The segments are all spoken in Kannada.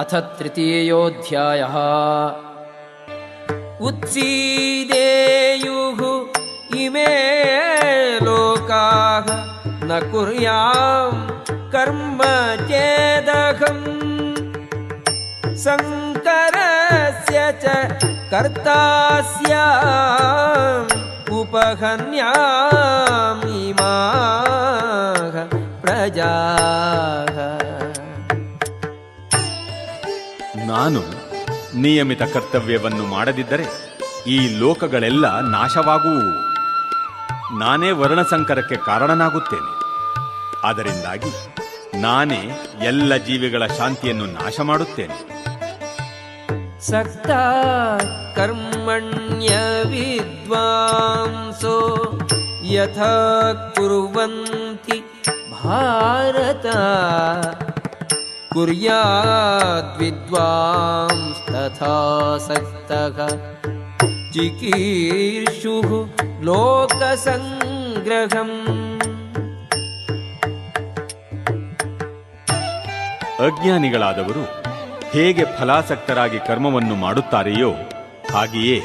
अथ तृतीयोऽध्यायः। उत्सीदेयुः इमे लोकाः न कुर्यां कर्म चेदहम् शङ्करस्य च कर्ता स्याम् उपहन्यामिमाः प्रजाः ನಾನು ನಿಯಮಿತ ಕರ್ತವ್ಯವನ್ನು ಮಾಡದಿದ್ದರೆ ಈ ಲೋಕಗಳೆಲ್ಲ ನಾಶವಾಗುವು. ನಾನೇ ವರ್ಣಸಂಕರಕ್ಕೆ ಕಾರಣನಾಗುತ್ತೇನೆ. ಅದರಿಂದಾಗಿ ನಾನೇ ಎಲ್ಲ ಜೀವಿಗಳ ಶಾಂತಿಯನ್ನು ನಾಶ ಮಾಡುತ್ತೇನೆ. ಸಕ್ತ ಕರ್ಮಣ್ಯ ವಿದ್ವಾಂಸೋ ಯಥಾ ಕುರುವಂತಿ ಭಾರತ कुर्याद्विद्वांस्तथा सक्तः चिकीर्षुः लोकसङ्ग्रहम् ಅಜ್ಞಾನಿಗಳಾದವರು ಹೇಗೆ ಫಲಾಸಕ್ತರಾಗಿ ಕರ್ಮವನ್ನು ಮಾಡುತ್ತಾರೆಯೋ ಹಾಗೆಯೇ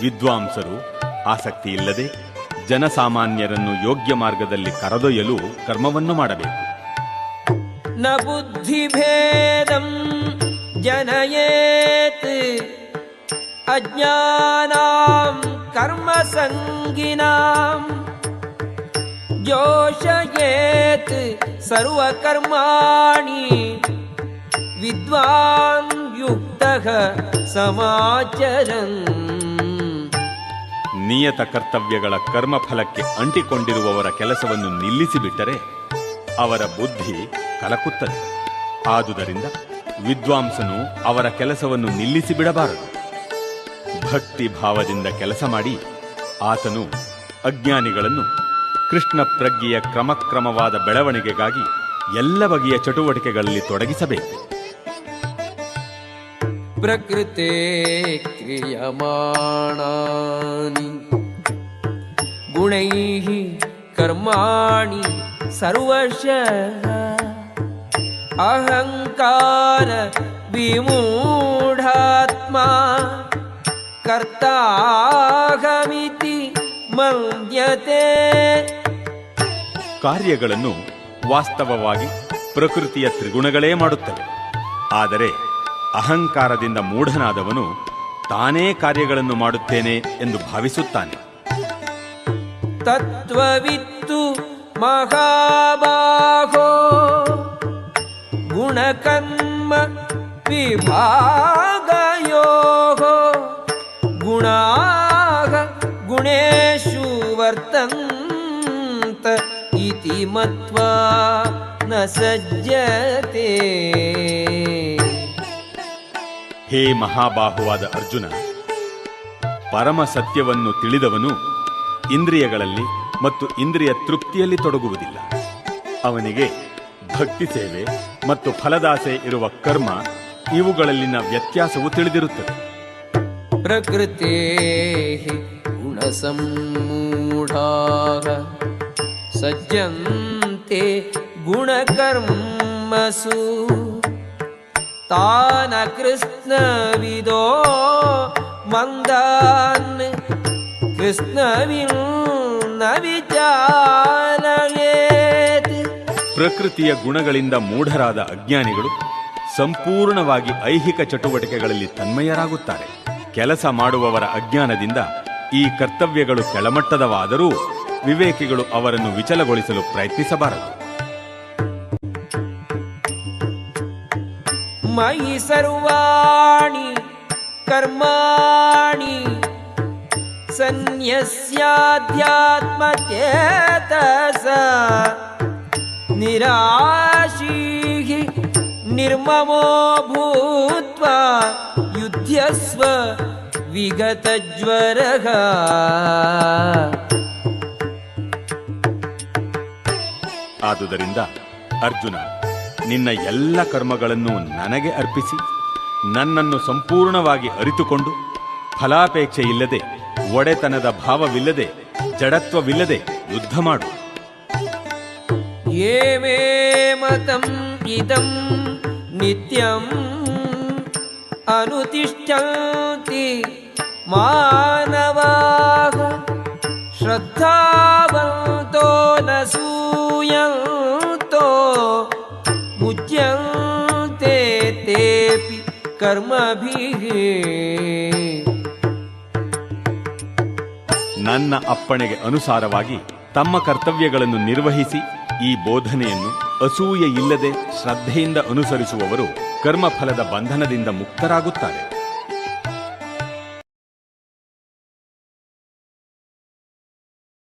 ವಿದ್ವಾಂಸರು ಆಸಕ್ತಿ ಇಲ್ಲದೆ ಜನಸಾಮಾನ್ಯರನ್ನು ಯೋಗ್ಯ ಮಾರ್ಗದಲ್ಲಿ ಕರೆದೊಯ್ಯಲು ಕರ್ಮವನ್ನು ಮಾಡಬೇಕು न बुद्धिभेदं जनयेत् अज्ञानां कर्मसङ्गिनां जोषयेत् सर्वकर्माणि विद्वान् युक्तः समाचरन् ನಿಯತ ಕರ್ತವ್ಯಗಳ ಕರ್ಮಫಲಕ್ಕೆ ಅಂಟಿಕೊಂಡಿರುವವರ ಕೆಲಸವನ್ನು ನಿಲ್ಲಿಸಿಬಿಟ್ಟರೆ ಅವರ ಬುದ್ಧಿ ಕಲಕುತ್ತದೆ. ಆದುದರಿಂದ ವಿದ್ವಾಂಸನು ಅವರ ಕೆಲಸವನ್ನು ನಿಲ್ಲಿಸಿ ಬಿಡಬಾರದು. ಭಕ್ತಿ ಭಾವದಿಂದ ಕೆಲಸ ಮಾಡಿ ಆತನು ಅಜ್ಞಾನಿಗಳನ್ನು ಕೃಷ್ಣ ಪ್ರಜ್ಞೆಯ ಕ್ರಮಕ್ರಮವಾದ ಬೆಳವಣಿಗೆಗಾಗಿ ಎಲ್ಲ ಬಗೆಯ ಚಟುವಟಿಕೆಗಳಲ್ಲಿ ತೊಡಗಿಸಬೇಕು. ಪ್ರಕೃತಿ ಕ್ರಿಯಮಾಣಿ ಗುಣೈ ಕರ್ಮಾಣಿ ಸರ್ವಶ अहङ्कार विमूढात्मा कर्ताहमिति मन्यते ಕಾರ್ಯಗಳನ್ನು ವಾಸ್ತವವಾಗಿ ಪ್ರಕೃತಿಯ ತ್ರಿಗುಣಗಳೇ ಮಾಡುತ್ತವೆ ಆದರೆ ಅಹಂಕಾರದಿಂದ ಮೂಢನಾದವನು ತಾನೇ ಕಾರ್ಯಗಳನ್ನು ಮಾಡುತ್ತೇನೆ ಎಂದು ಭಾವಿಸುತ್ತಾನೆ तत्त्ववित्तु महाबाहो गुणकर्म विभागयोः गुणाः गुणेषु वर्तन्त इति मत्वा न सज्जते ಹೇ ಮಹಾಬಾಹುವಾದ ಅರ್ಜುನ ಪರಮ ಸತ್ಯವನ್ನು ತಿಳಿದವನು ಇಂದ್ರಿಯಗಳಲ್ಲಿ ಮತ್ತು ಇಂದ್ರಿಯ ತೃಪ್ತಿಯಲ್ಲಿ ತೊಡಗುವುದಿಲ್ಲ ಅವನಿಗೆ ಭಕ್ತಿ ಸೇವೆ ಮತ್ತು ಫಲದಾಸೆ ಇರುವ ಕರ್ಮ, ಇವುಗಳಲ್ಲಿನ ವ್ಯತ್ಯಾಸವು ತಿಳಿದಿರುತ್ತದೆ. ಪ್ರಕೃತಿ ಗುಣಸಮ್ಮೂಢಾ ಸಜ್ಜಂತೆ ಗುಣಕರ್ಮಸು ತಾನ ಕೃಷ್ಣ ವಿದೋ ಮಂದಾನ್ ಕೃಷ್ಣ ವಿಚಾರವೇ ಪ್ರಕೃತಿಯ ಗುಣಗಳಿಂದ ಮೂಢರಾದ ಅಜ್ಞಾನಿಗಳು ಸಂಪೂರ್ಣವಾಗಿ ಐಹಿಕ ಚಟುವಟಿಕೆಗಳಲ್ಲಿ ತನ್ಮಯರಾಗುತ್ತಾರೆ. ಕೆಲಸ ಮಾಡುವವರ ಅಜ್ಞಾನದಿಂದ ಈ ಕರ್ತವ್ಯಗಳು ಕೆಳಮಟ್ಟದವಾದರೂ ವಿವೇಕಿಗಳು ಅವರನ್ನು ವಿಚಲಗೊಳಿಸಲು ಪ್ರಯತ್ನಿಸಬಾರದು. ಮೈ ಸರ್ವಾಣಿ ಕರ್ಮಾಣಿ ಸನ್ಯಸ್ಯಾಧ್ಯಾತ್ಮಚೇತಸ ನಿರಾಶೀ ನಿರ್ಮಮೋ ಭೂತ್ವ ಯುಧ್ಯಸ್ವ ವಿಗತಜ್ವರ ಆದುದರಿಂದ ಅರ್ಜುನ, ನಿನ್ನ ಎಲ್ಲ ಕರ್ಮಗಳನ್ನು ನನಗೆ ಅರ್ಪಿಸಿ, ನನ್ನನ್ನು ಸಂಪೂರ್ಣವಾಗಿ ಅರಿತುಕೊಂಡು ಫಲಾಪೇಕ್ಷೆ ಇಲ್ಲದೆ ಒಡೆತನದ ಭಾವವಿಲ್ಲದೆ, ಜಡತ್ವವಿಲ್ಲದೆ ಯುದ್ಧ ಮಾಡು. ये मे मतम् इदं नित्यं अनुतिष्ठन्ति मानवाः श्रद्धावन्तो न सूयन्तो मुच्यन्ते तेऽपि कर्मभिः ನನ್ನ ಅಪ್ಪಣೆಗೆ ಅನುಸಾರವಾಗಿ ತಮ್ಮ ಕರ್ತವ್ಯಗಳನ್ನು ನಿರ್ವಹಿಸಿ ಈ ಬೋಧನೆಯನ್ನು ಅಸೂಯೆ ಇಲ್ಲದೆ ಶ್ರದ್ಧೆಯಿಂದ ಅನುಸರಿಸುವವರು ಕರ್ಮಫಲದ ಬಂಧನದಿಂದ ಮುಕ್ತರಾಗುತ್ತಾರೆ.